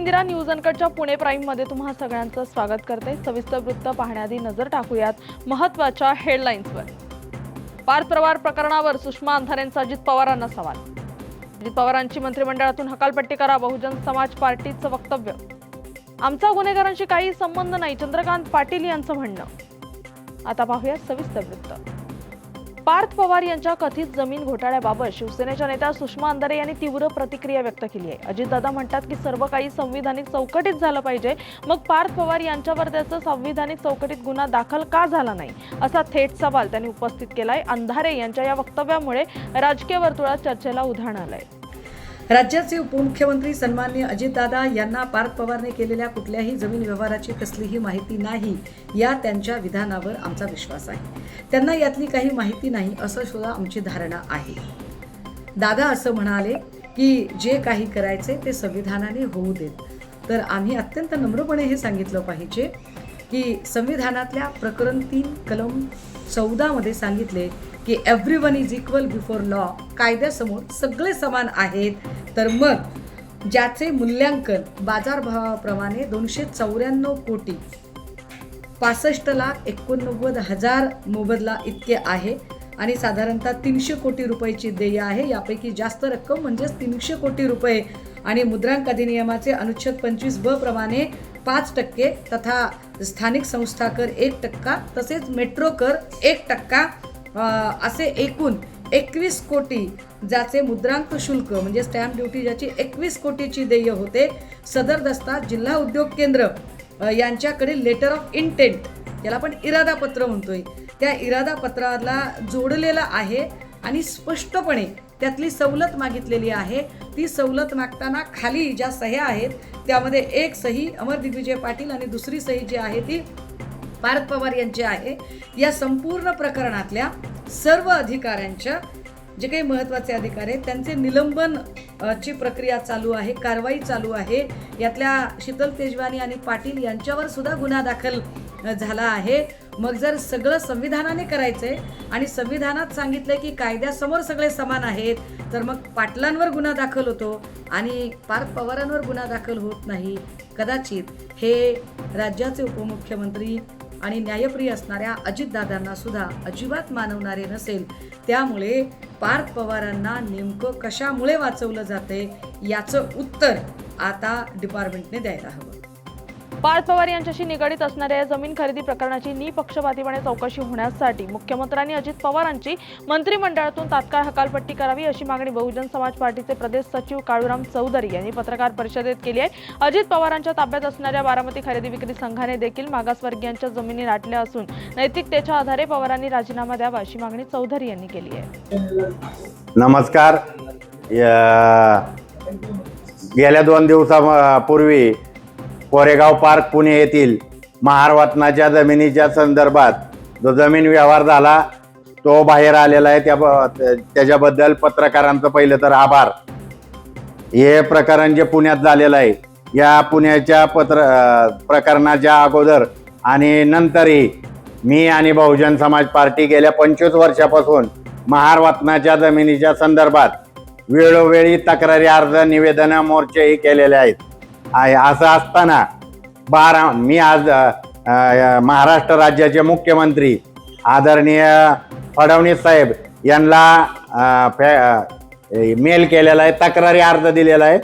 Indira news अनकटच्या पुणे प्राईममध्ये तुम्हा सगळ्यांचं स्वागत करते. सविस्तर वृत्त पाहण्याआधी नजर टाकूयात महत्त्वाच्या हेडलाईन्सवर. पार्थ प्रवार प्रकरणावर सुषमा अंधारेंचा अजित पवारांना सवाल. अजित पवारांची मंत्रिमंडळातून हकालपट्टी करा बहुजन समाज पार्टीचं वक्तव्य. आमचा गुन्हेगारांशी काही संबंध नाही चंद्रकांत पाटील यांचं म्हणणं. आता पाहूया सविस्तर वृत्त. पार्थ पवार यांच्या कथित जमीन घोटाळ्याबाबत शिवसेनेच्या नेत्या सुषमा अंधारे यांनी तीव्र प्रतिक्रिया व्यक्त केली आहे. अजितदादा म्हणतात की सर्व काही संविधानिक चौकटीत झालं पाहिजे. मग पार्थ पवार यांच्यावर त्याचा संविधानिक चौकटीत गुन्हा दाखल का झाला नाही? असा थेट सवाल त्यांनी उपस्थित केलाय. अंधारे यांच्या या वक्तव्यामुळे राजकीय वर्तुळात चर्चेला उधाण आलंय. राज्याचे उपमुख्यमंत्री सन्मान्य अजितदादा यांना पार्थ पवारने केलेल्या कुठल्याही जमीन व्यवहाराची कसलीही माहिती नाही या त्यांच्या विधानावर आमचा विश्वास आहे. त्यांना यातली काही माहिती नाही असं सुद्धा आमची धारणा आहे. दादा असं म्हणाले की जे काही करायचे ते संविधानाने होऊ देत. तर आम्ही अत्यंत नम्रपणे हे सांगितलं पाहिजे की संविधानातल्या प्रकरण तीन कलम चौदामध्ये सांगितले की every one is equal before law कायद्यासमोर सगळे समान आहेत. तर मग ज्याचे मूल्यांकन बाजारभावाप्रमाणे दोनशे चौऱ्याण्णव कोटी पासष्ट लाख एकोणनव्वद हजार मोबदला इतके आहे आणि साधारणतः तीनशे कोटी रुपयाची देय आहे. यापैकी जास्त रक्कम म्हणजेच तीनशे कोटी रुपये आणि मुद्रांक अधिनियमाचे अनुच्छेद पंचवीस ब प्रमाणे पाच टक्के तथा स्थानिक संस्था कर एक टक्का तसेच मेट्रो कर एक टक्का असे एकूण एकवीस कोटी ज्याचे मुद्रांक शुल्क म्हणजे स्टॅम्प ड्युटी ज्याची एकवीस कोटीची देय होते सदर दस्ता जिल्हा उद्योग केंद्र यांच्याकडे लेटर ऑफ इंटेंट याला आपण इरादा पत्र म्हणतोय. त्या इरादा पत्राला जोडलेलं आहे आणि स्पष्टपणे त्यातली सवलत मागितलेली आहे. ती सवलत मागताना खाली ज्या सह्या आहेत त्यामध्ये एक सही अमर दिग्विजय पाटील आणि दुसरी सही जी आहे ती पार्थ पवार यांची आहे. या संपूर्ण प्रकरणातल्या सर्व अधिकाऱ्यांच्या जे काही महत्त्वाचे अधिकार आहेत त्यांचे निलंबन ची प्रक्रिया चालू आहे कारवाई चालू आहे. यातल्या शीतल तेजवानी आणि पाटील यांच्यावर सुद्धा गुन्हा दाखल झाला आहे. मग जर सगळं संविधानाने करायचं आहे आणि संविधानात सांगितलं की कायद्यासमोर सगळे समान आहेत तर मग पाटलांवर गुन्हा दाखल होतो आणि पार्थ पवारांवर गुन्हा दाखल होत नाही. कदाचित हे राज्याचे उपमुख्यमंत्री आणि न्यायप्रिय असणाऱ्या अजितदादांना सुद्धा अजिबात मानवणारे नसेल. त्यामुळे पार्थ पवारांना नेमकं कशामुळे वाचवलं जाते याचं उत्तर आता डिपार्टमेंटने द्यायला हवं. पार्थ पवार यांच्याशी निगडीत असणाऱ्या या जमीन खरेदी प्रकरणाची निपक्षपातीपणे चौकशी होण्यासाठी मुख्यमंत्र्यांनी अजित पवारांची मंत्रिमंडळातून तात्काळ हकालपट्टी करावी अशी मागणी बहुजन समाज पार्टीचे प्रदेश सचिव काळूराम चौधरी यांनी पत्रकार परिषदेत केली आहे. अजित पवारांच्या ताब्यात असणाऱ्या बारामती खरेदी विक्री संघाने देखील मागासवर्गीयांच्या जमिनी लाटल्या असून नैतिकतेच्या आधारे पवारांनी राजीनामा द्यावा अशी मागणी चौधरी यांनी केली आहे. नमस्कार. गेल्या दोन दिवसापूर्वी कोरेगाव पार्क पुणे येथील महारवतनाच्या जमिनीच्या संदर्भात जो जमीन व्यवहार झाला तो बाहेर आलेला आहे. त्या त्याच्याबद्दल पत्रकारांचं पहिलं तर आभार. हे प्रकरण जे पुण्यात झालेलं आहे या पुण्याच्या पत्र प्रकरणाच्या अगोदर आणि नंतरही मी आणि बहुजन समाज पार्टी गेल्या पंचवीस वर्षापासून महारवतनाच्या जमिनीच्या संदर्भात वेळोवेळी तक्रारी अर्ज निवेदनं मोर्चेही केलेले आहेत. आहे असं असताना बारा मी आज महाराष्ट्र राज्याचे मुख्यमंत्री आदरणीय फडणवीस साहेब यांना मेल केलेला आहे तक्रारी अर्ज दिलेला आहे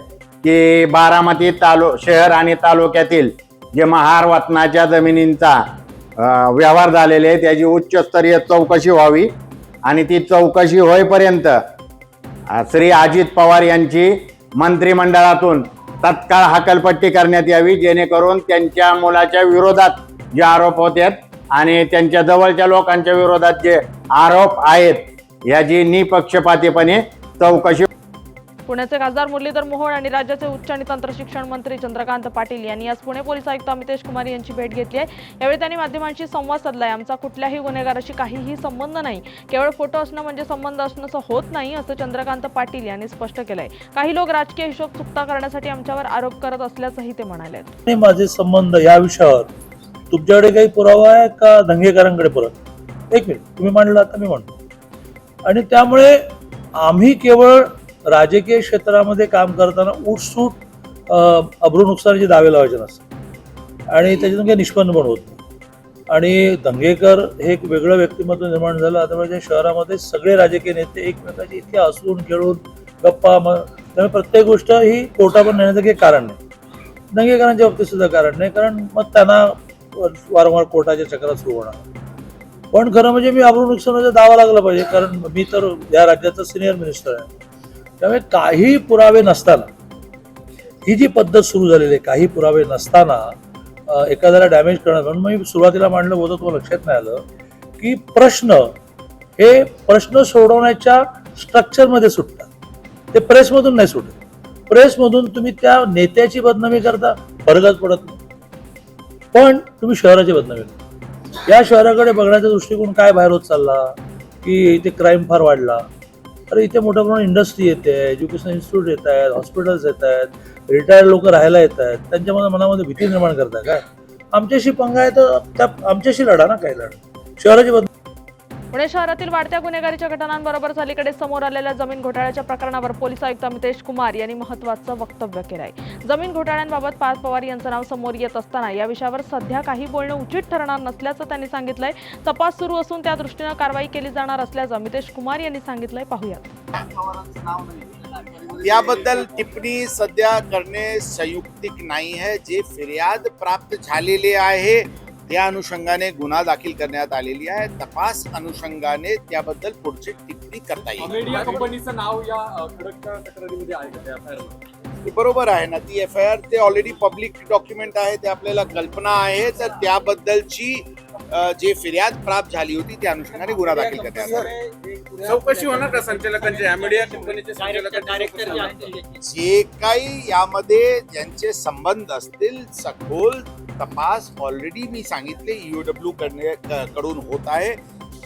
की बारामती तालु शहर आणि तालुक्यातील जे महार वतनाच्या जमिनींचा व्यवहार झालेले आहे त्याची उच्चस्तरीय चौकशी व्हावी आणि ती चौकशी होईपर्यंत श्री अजित पवार यांची मंत्रिमंडळातून तत्काळ हकलपट्टी करण्यात यावी जेणेकरून त्यांच्या मुलाच्या विरोधात जे आरोप होते आणि त्यांच्या जवळच्या लोकांच्या विरोधात जे आरोप आहेत याची निपक्षपातीपणे चौकशी पुण्याचे खासदार मुरलीधर मोहोळ आणि राज्याचे उच्च आणि तंत्र शिक्षण मंत्री चंद्रकांत पाटील यांनी आज पुणे पोलीस आयुक्त अमितेश कुमार यांची भेट घेतली आहे. यावेळी त्यांनी माध्यमांशी संवाद साधलाय. आमचा कुठल्याही गुन्हेगाराशी काहीही संबंध नाही. केवळ फोटो असणं म्हणजे संबंध असणं असं होत नाही असं चंद्रकांत पाटील यांनी स्पष्ट केलंय. काही लोक राजकीय हिशोब चुकता करण्यासाठी आमच्यावर आरोप करत असल्याचंही ते म्हणाले. माझे संबंध या विषयावर तुमच्याकडे काही पुरावा आहे का? दंगेकरांकडे पुरावा? एक मिनिट. तुम्ही मांडला आता मी म्हणतो आणि त्यामुळे आम्ही केवळ राजकीय क्षेत्रामध्ये काम करताना उठसूट अब्रू नुकसानाचे दावे लावायचे नसतात. आणि त्याच्यातून काही निष्पन्न पण होत नाही. आणि दंगेकर हे एक वेगळं व्यक्तिमत्व निर्माण झालं. आता म्हणजे शहरामध्ये सगळे राजकीय नेते एकमेकांचे इतके हसून खेळून गप्पा मग त्यामुळे प्रत्येक गोष्ट ही कोर्टावर नेण्याचं काही कारण नाही. दंगेकरांच्या बाबतीत सुद्धा कारण नाही. कारण मग त्यांना वारंवार कोर्टाच्या चक्रात सुरू होणार. पण खरं म्हणजे मी अभ्रू नुकसानाचा दावा लागला पाहिजे. कारण मी तर या राज्याचा सिनियर मिनिस्टर आहे. त्यामुळे काही पुरावे नसताना ही जी पद्धत सुरू झालेली आहे काही पुरावे नसताना एखाद्याला डॅमेज करणं म्हणून मी सुरुवातीला मांडलं होतं तुम्हाला लक्षात नाही आलं की प्रश्न हे प्रश्न सोडवण्याच्या स्ट्रक्चरमध्ये सुटतात. ते प्रेसमधून नाही सुटत. प्रेसमधून तुम्ही त्या नेत्याची बदनामी करता फरकच पडत नाही. पण तुम्ही शहराची बदनामी करता. या शहराकडे बघण्याचा दृष्टिकोन काय बाहेर होत चालला? की इथे क्राईम फार वाढला. अरे इथे मोठ्या प्रमाणात इंडस्ट्री येते एज्युकेशन इन्स्टिट्यूट येत आहेत हॉस्पिटल्स येत आहेत रिटायर्ड लोक राहायला येत आहेत त्यांच्यामध्ये मनामध्ये भीती निर्माण करता काय? आमच्याशी पंगा आहे तर त्या आमच्याशी लढा ना काय लढा. शहराची बदनामी पुणे शहरातील वाढत्या गुन्हेगारीच्या घटनांबरोबर अलीकडे समोर आलेल्या जमीन घोटाळ्याच्या प्रकरणावर पोलीस आयुक्त अमितेश कुमार यांनी महत्वाचं वक्तव्य केलं आहे जमीन घोटाळ्यांबाबत पार्थ पवार यांचं नाव समोर येत असताना या विषयावर सध्या काही बोलणं उचित ठरणार नसल्याचं त्यांनी सांगितलंय. तपास सुरू असून त्या दृष्टीनं कारवाई केली जाणार असल्याचं अमितेश कुमार यांनी सांगितलंय. पाहूयात. याबद्दल टिप्पणी सध्या करणे संयुक्तिक नाही आहे. जे फिर्याद प्राप्त झालेली आहे त्या अनुषंगाने गुन्हा दाखल करण्यात आलेली आहे. तपास अनुषंगाने त्याबद्दल पुढची टिप्पणी करता येईल. मीडिया कंपनीचं नाव या तक्रारीमध्ये आहे बरोबर आहे ना. ती एफ आय आर ते ऑलरेडी पब्लिक डॉक्युमेंट आहे. ते आपल्याला कल्पना आहे. तर त्याबद्दलची जे फिर्याद प्राप्त झाली होती त्या अनुषंगाने गुन्हा दाखल करण्यात आला. चौकशी होणार का संचालकांची? मीडिया कंपनीचे? जे काही यामध्ये ज्यांचे संबंध असतील सखोल तपास ऑलरेडी मी सांगितले ईओडब्ल्यू कडून होत आहे.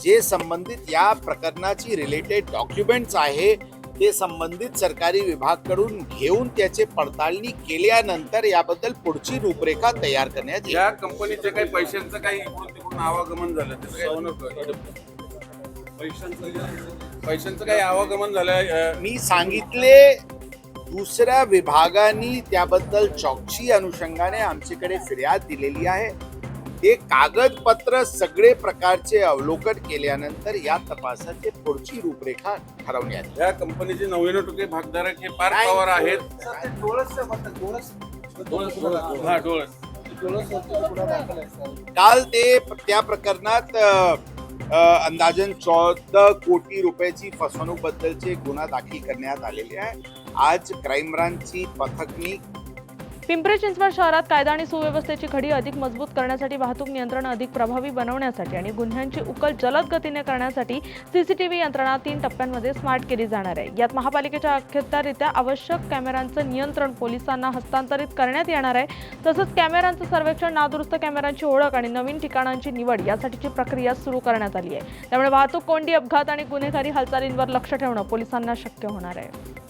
जे संबंधित या प्रकरणाची रिलेटेड डॉक्युमेंट्स आहे ते संबंधित सरकारी विभागाकडून घेऊन त्याचे पडताळणी केल्यानंतर याबद्दल पुढची रूपरेखा तयार करण्यात या कंपनीचे काही पैशांचं काही आवागमन झालं पैशांचं काही आवागमन झालं मी सांगितले दुसऱ्या विभागाने त्याबद्दल चौकशी अनुषंगाने आमच्याकडे फिर्याद दिलेली आहे. ते कागदपत्र सगळे प्रकारचे अवलोकन केल्यानंतर या तपासाची पुढची रूपरेखा ठरवण्यात. या कंपनीचे नव्याण्णव टक्के भागधारक हे पार्थ पवार आहेत. हा डोळस. काल ते त्या प्रकरणात अंदाजन चौदा कोटी रुपयाची फसवणूकबद्दलचे गुन्हा दाखल करण्यात आलेले आहे. आज क्राईम ब्रांचची पथकनी पिंपरी चिंचवड शहरात कायदा आणि सुव्यवस्थेची घडी अधिक मजबूत करण्यासाठी वाहतूक नियंत्रण अधिक प्रभावी बनवण्यासाठी आणि गुन्ह्यांची उकल जलद गतीने करण्यासाठी सीसीटीव्ही यंत्रणा तीन टप्प्यांमध्ये स्मार्ट केली जाणार आहे. यात महापालिकेच्या अखत्यारित्या आवश्यक कॅमेऱ्यांचं नियंत्रण पोलिसांना हस्तांतरित करण्यात येणार आहे. तसंच कॅमेऱ्यांचं सर्वेक्षण नादुरुस्त कॅमेऱ्यांची ओळख आणि नवीन ठिकाणांची निवड यासाठीची प्रक्रिया सुरू करण्यात आली आहे. त्यामुळे वाहतूक कोंडी अपघात आणि गुन्हेगारी हालचालींवर लक्ष ठेवणं पोलिसांना शक्य होणार आहे.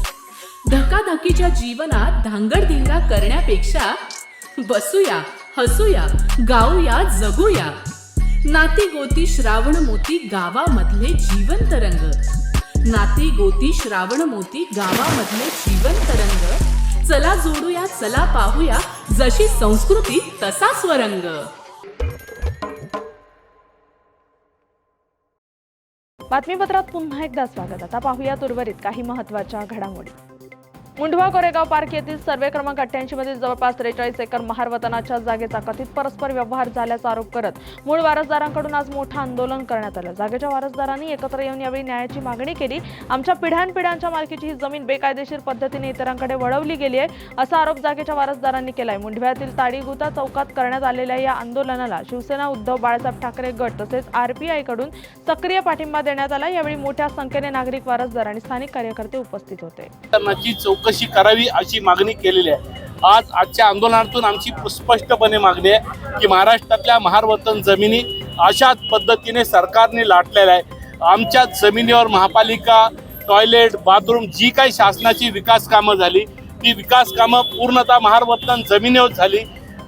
धकाधकीच्या जीवनात धांगडधिंगा करण्यापेक्षा बसूया हसूया गाऊया जगूया. नाती गोती श्रावण मोती गावामधले जीवन तरंग नाती गोती श्रावण मोती गावामधले जीवन तरंग चला जोडूया चला पाहूया जशी संस्कृती तसा स्वरंग. बातमीपत्रात पुन्हा एकदा स्वागत. आता पाहूयात उर्वरित काही महत्त्वाच्या घडामोडी. मुंढवा कोरेगाव पार्क येथील सर्वे क्रमांक अठ्ठ्याऐंशी जवळपास त्रेचाळीस एकर महारवतनाच्या जागेचा कथित परस्पर व्यवहार झाल्याचा आरोप करत मूळ वारसदारांकडून आज मोठं आंदोलन करण्यात आलं. जागेच्या वारसदारांनी एकत्र येऊन यावेळी न्यायाची मागणी केली. आमच्या पिढ्यानपिढ्यांच्या मालकीची ही जमीन बेकायदेशीर पद्धतीने इतरांकडे वळवली गेली आहे असा आरोप जागेच्या वारसदारांनी केलाय. मुंढव्यातील ताडीगुता चौकात करण्यात आलेल्या या आंदोलनाला शिवसेना उद्धव बाळासाहेब ठाकरे गट तसेच आरपीआयकडून सक्रिय पाठिंबा देण्यात आला. यावेळी मोठ्या संख्येने नागरिक वारसदार आणि स्थानिक कार्यकर्ते उपस्थित होते. चौकशी करावी अशी मागणी केलेली आहे. आज आजच्या आंदोलनातून आमची स्पष्टपणे मागणी आहे की महाराष्ट्रातल्या महारवतन जमिनी अशाच पद्धतीने सरकारने लाटलेल्या आहे आमच्या जमिनीवर महापालिका टॉयलेट बाथरूम जी काही शासनाची विकास कामं झाली ती विकास कामं पूर्णतः महारवतन जमिनीवर झाली.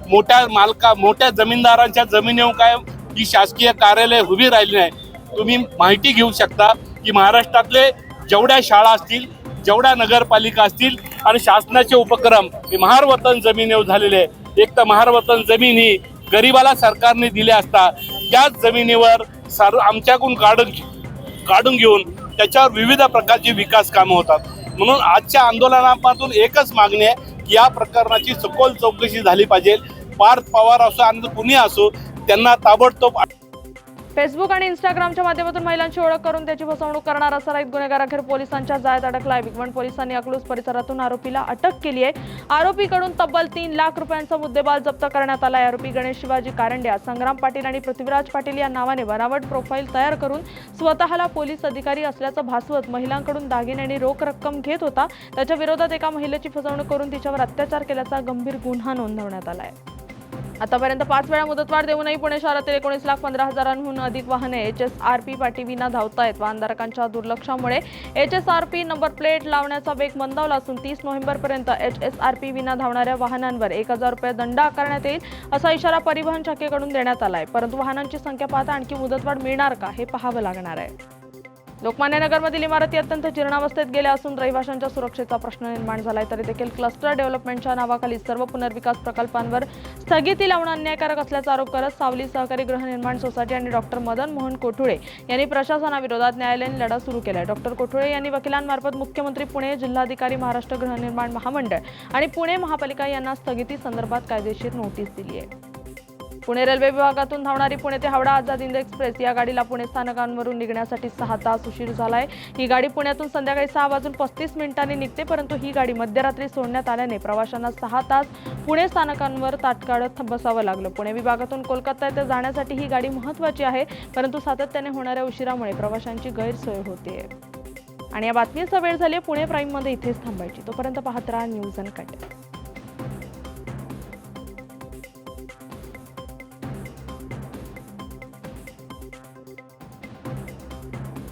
मोठ्या मालका मोठ्या जमीनदारांच्या जमिनीवर काय ही शासकीय कार्यालय उभी राहिली नाही. तुम्ही माहिती घेऊ शकता की महाराष्ट्रातले जेवढ्या शाळा असतील जेवढ्या नगरपालिका असतील आणि शासनाचे उपक्रम हे महारवतन जमिनीवर झालेले आहे. एक तर महारवतन जमीन ही गरिबाला सरकारने दिली असता त्याच जमिनीवर सर आमच्याकडून काढून काढून घेऊन त्याच्यावर विविध प्रकारची विकास कामं होतात. म्हणून आजच्या आंदोलनापासून एकच मागणी आहे की या प्रकरणाची सखोल चौकशी झाली पाहिजे. पार्थ पवार असो आणि कुणी असो त्यांना ताबडतोब फेसबुक आणि इंस्टाग्रामच्या माध्यमातून महिलांची ओळख करून त्याची फसवणूक करणारा असा एक गुन्हेगार अखेर पोलिसांच्या जाळ्यात अडकला आहे. भिगवण पोलिसांनी अकलूज परिसरातून आरोपीला अटक केली आहे. आरोपीकडून तब्बल तीन लाख रुपयांचा मुद्देबाल जप्त करण्यात आला आहे. आरोपी गणेश शिवाजी कारंड्या संग्राम पाटील आणि पृथ्वीराज पाटील या नावाने बनावट प्रोफाईल तयार करून स्वतःला पोलीस अधिकारी असल्याचं भासवत महिलांकडून दागिने आणि रोख रक्कम घेत होता. त्याच्या विरोधात एका महिलेची फसवणूक करून तिच्यावर अत्याचार केल्याचा गंभीर गुन्हा नोंदवण्यात आला आहे. आतापर्यंत पाच वेळा मुदतवाढ देऊनही पुणे शहरातील एकोणीस लाख पंधरा हजारांहून अधिक वाहने एच एस आर पी पाठीविना धावतायत. वाहनधारकांच्या दुर्लक्षामुळे H S R P number plate लावण्याचा वेग मंदावला असून तीस नोव्हेंबरपर्यंत एच एस आर पी विना धावणाऱ्या वाहनांवर एक हजार रुपये दंड आकारण्यात येईल असा इशारा परिवहन शाखेकडून देण्यात आला आहे परंतु वाहनांची संख्या पाहता आणखी मुदतवाढ मिळणार का हे पाहावं लागणार आहे. लोकमान्य नगरमधील इमारती अत्यंत जीर्णावस्थेत गेल्या असून रहिवाशांच्या सुरक्षेचा प्रश्न निर्माण झालाय तरी देखील क्लस्टर डेव्हलपमेंटच्या नावाखाली सर्व पुनर्विकास प्रकल्पांवर स्थगिती लावणं अन्यायकारक असल्याचा आरोप करत सावली सहकारी गृहनिर्माण सोसायटी आणि डॉक्टर मदन मोहन कोठुळे यांनी प्रशासनाविरोधात न्यायालयीन लढा सुरू केलाय. डॉक्टर कोठुळे यांनी वकिलांमार्फत मुख्यमंत्री पुणे जिल्हाधिकारी महाराष्ट्र गृहनिर्माण महामंडळ आणि पुणे महापालिका यांना स्थगिती संदर्भात कायदेशीर नोटीस दिली आहे. पुणे रेल्वे विभागातून धावणारी पुणे ते हावडा आझाद हिंद एक्सप्रेस या गाडीला पुणे स्थानकांवरून निघण्यासाठी सहा तास उशीर झाला आहे ही गाडी पुण्यातून संध्याकाळी सहा वाजून पस्तीस मिनिटांनी निघते परंतु ही गाडी मध्यरात्री सोडण्यात आल्याने प्रवाशांना सहा तास पुणे स्थानकांवर ताटकाळत बसावं लागलं. पुणे विभागातून कोलकाता येथे जाण्यासाठी ही गाडी महत्त्वाची आहे परंतु सातत्याने होणाऱ्या उशिरामुळे प्रवाशांची गैरसोय होते आणि या बातमीचा वेळ झाली पुणे प्राईममध्ये इथेच थांबायची. तोपर्यंत पाहत राहा न्यूज अँड कट.